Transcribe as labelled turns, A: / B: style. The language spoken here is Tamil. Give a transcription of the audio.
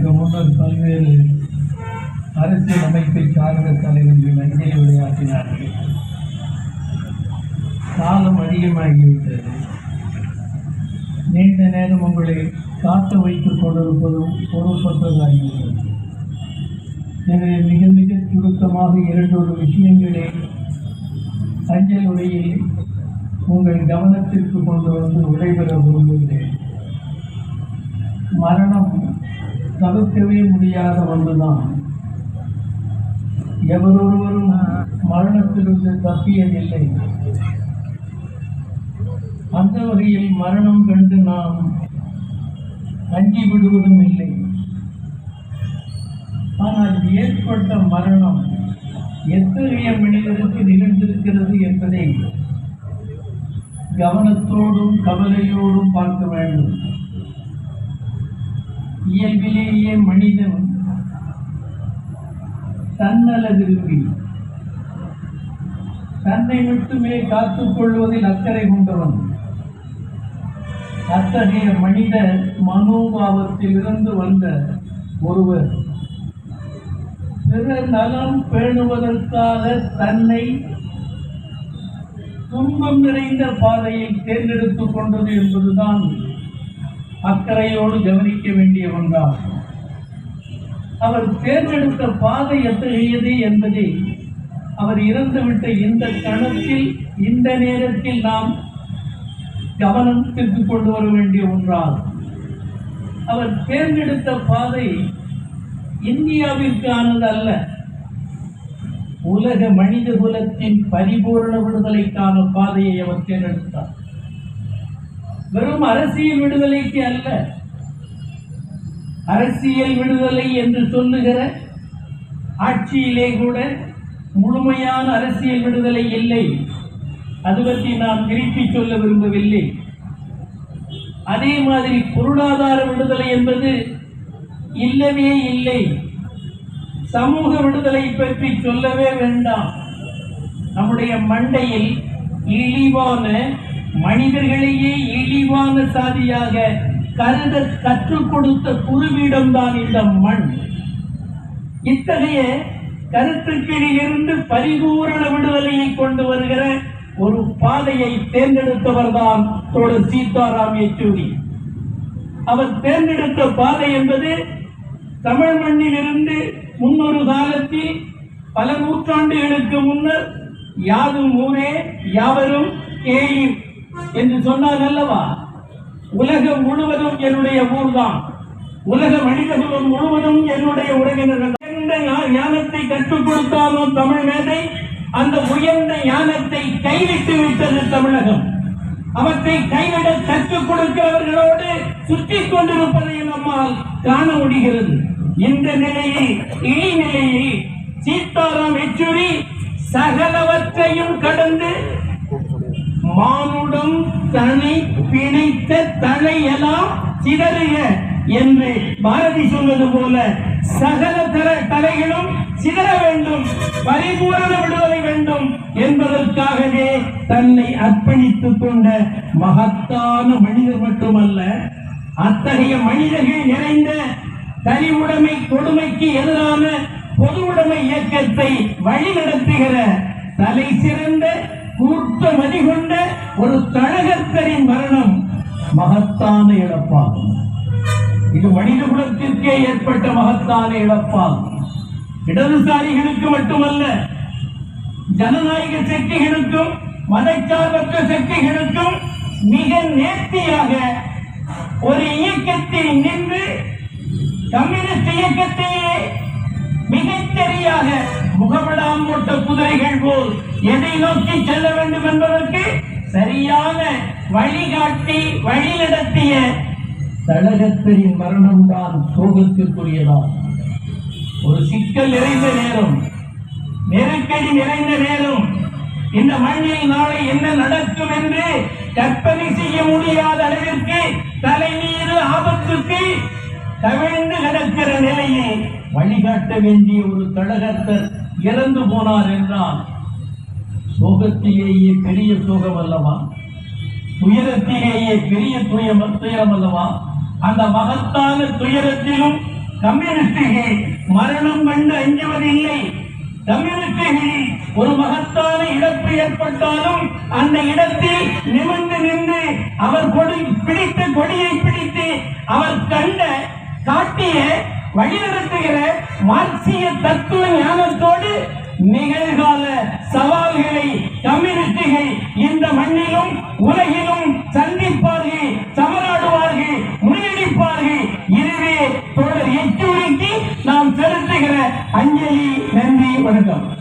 A: இதற்கு முன்னர் பல்வேறு அரசியல் அமைப்பை சார்ந்த தலைவர்கள் அஞ்சலி உரையாற்றினார்கள். காலம் அதிகமாகிவிட்டது. நீண்ட நேரம் உங்களை காத்து வைத்துக் கொண்டிருப்பதும் பொருட்பட்டதாகிவிட்டது எனவே மிக மிக சுருக்கமாக இரண்டொரு விஷயங்களை அஞ்சல் உரையில் உங்கள் கவனத்திற்கு கொண்டு வந்து விடைபெற விரும்புகிறேன். மரணம் தவிர்க்கவே முடியாத ஒன்றுதான் எவரொருவரும் மரணத்திலிருந்து தப்பியதில்லை. அந்த வகையில் மரணம் கண்டு நாம் அஞ்சி விடுவதும் இல்லை. ஆனால் ஏற்பட்ட மரணம் எத்தகைய மனிதருக்கு நிகழ்ந்திருக்கிறது என்பதை கவனத்தோடும் கவலையோடும் பார்க்க வேண்டும். இயல்பிலேயே மனிதன் தன்னல விரும்பி தன்னை மட்டுமே காத்துக் கொள்வதில் அக்கறை கொண்டவன். அத்தகைய மனித மனோபாவத்திலிருந்து வந்த ஒருவர். பிற நலம் பேணுவதற்காக தன்னை துன்பம் நிறைந்த பாதையை தேர்ந்தெடுத்துக் கொண்டது என்பதுதான் அக்கறையோடு கவனிக்க வேண்டிய ஒன்றாகும் அவர் தேர்ந்தெடுத்த பாதை எத்தகையது என்பதை அவர் இறந்துவிட்ட இந்த கணத்தில் இந்த நேரத்தில் நாம் கவனத்திற்கு கொண்டு வர வேண்டிய ஒன்றாகும் அவர் தேர்ந்தெடுத்த பாதை இந்தியாவிற்கானது அல்ல. உலக மனித குலத்தின் பரிபூர்ண விடுதலைக்கான பாதையை அவர் தேர்ந்தெடுத்தார். வெறும் அரசியல் விடுதலைக்கு அல்ல. அரசியல் விடுதலை என்று சொல்லுகிற ஆட்சியிலே கூட முழுமையான அரசியல் விடுதலை இல்லை. அது பற்றி நாம் திருப்பி சொல்ல விரும்பவில்லை. அதே மாதிரி பொருளாதார விடுதலை என்பது இல்லவே இல்லை. சமூக விடுதலை பற்றி சொல்லவே வேண்டாம். நம்முடைய மண்டையில் இழிவான மனிதர்களையே இழிவான சாதியாக கருத கற்றுக் கொடுத்த குருவிடம்தான் இந்த மண். இத்தகைய கருத்துக்களிலிருந்து பரிபூரண விடுதலையை கொண்டு வருகிற ஒரு பாதையை தேர்ந்தெடுத்தவர் தான் தோழர் சீதாராம் யெச்சூரி. அவர் தேர்ந்தெடுத்த பாதை என்பது தமிழ் மண்ணில் இருந்து முன்னொரு காலத்தில் பல நூற்றாண்டுகளுக்கு முன்னர் யாதும் ஊரே யாவரும் கேயும் என்று சொன்னார் அல்லவா? உலகம் முழுவதும் என்னுடைய ஊர்தான். உலக மனிதர்களும் முழுவதும் என்னுடைய உறவினர்கள். உயர்ந்த ஞானத்தை கற்றுக் கொடுத்தாலும் தமிழ் மேதை அந்த உயர்ந்த ஞானத்தை கைவிட்டு விட்டது தமிழகம். அவற்றை கைவிட கற்றுக் கொடுக்கிறவர்களோடு சுற்றி கொண்டிருப்பதை நம்மால் காண முடிகிறது. இந்த நிலையை இழிநிலையை சீதாராம் யெச்சூரி சகலவற்றையும் கடந்து மானுடம் தன்னை பிணைத்த தலையெல்லாம் சிதறுக என்று பாரதி சொன்னது போல சகல தர தலைகளும் சிதற வேண்டும் பரிபூரண விடுதலை வேண்டும் என்பதற்காகவே தன்னை அர்ப்பணித்துக் கொண்ட மகத்தான மனிதர் மட்டுமல்ல அத்தகைய மனிதர்கள் நிறைந்த தனி உடைமை கொடுமைக்கு எதிரான பொது உடைமை இயக்கத்தை வழிநடத்துகிற தலை சிறந்த வழி கொண்ட ஒரு தழகத்தரின் மரணம் மகத்தான இழப்பாகும். இது மனித குலத்திற்கே ஏற்பட்ட மகத்தான இழப்பாகும். இடதுசாரிகளுக்கு மட்டுமல்ல ஜனநாயக சக்திகளுக்கும் மதச்சார்பற்ற சக்திகளுக்கும் மிக நேர்த்தியாக ஒரு இயக்கத்தில் நின்று கம்யூனிஸ்ட் இயக்கத்தையே மிகச்சரியாக முகமடாம் போட்ட குதிரைகள் போல் எதை நோக்கி செல்ல வேண்டும் என்பதற்கு சரியான வழிகாட்டி வழி நடத்திய தடகத்தரின் மரணம்தான் சோகத்திற்குரியதான் ஒரு சிக்கல் நிறைந்த நேரம் நெருக்கடி நிறைந்த நேரம் இந்த மண்ணில் நாளை என்ன நடக்கும் என்று கற்பனை செய்ய முடியாத அளவிற்கு தலைநீர் ஆபத்துக்கு தவிழ்ந்து கிடக்கிற நிலையை வழிகாட்ட வேண்டிய ஒரு கழகத்தர் இறந்து போனார் என்றால் சோகத்திலேயே பெரிய சோகம் அல்லவா? துயரத்திலேயே பெரிய துயம் துயரம் அல்லவா? அந்த மகத்தான துயரத்திலும் கம்யூனிஸ்டுகள் மரணம் கண்டு அஞ்சுவதில்லை. கம்யூனிஸ்டுகளில் ஒரு மகத்தான இழப்பு ஏற்பட்டாலும் அந்த இடத்தில் நிமிர்ந்து நின்று அவர் கொடி பிடித்த கொடியை பிடித்து அவர் கண்ட காட்டிய வழிநடத்துகிற மார்க்சிய தத்துவ ஞானத்தோடு நிகழ்கால சவால்களை கம்யூனிஸ்டுகள் இந்த மண்ணிலும் உலகிலும் சந்திப்பார்கள் சமராடுவார்கள் முறியடிப்பார்கள். இதுவே தொடர் எச்சரிக்கை நாம் செலுத்துகிற அஞ்சலி நன்றி வணக்கம்.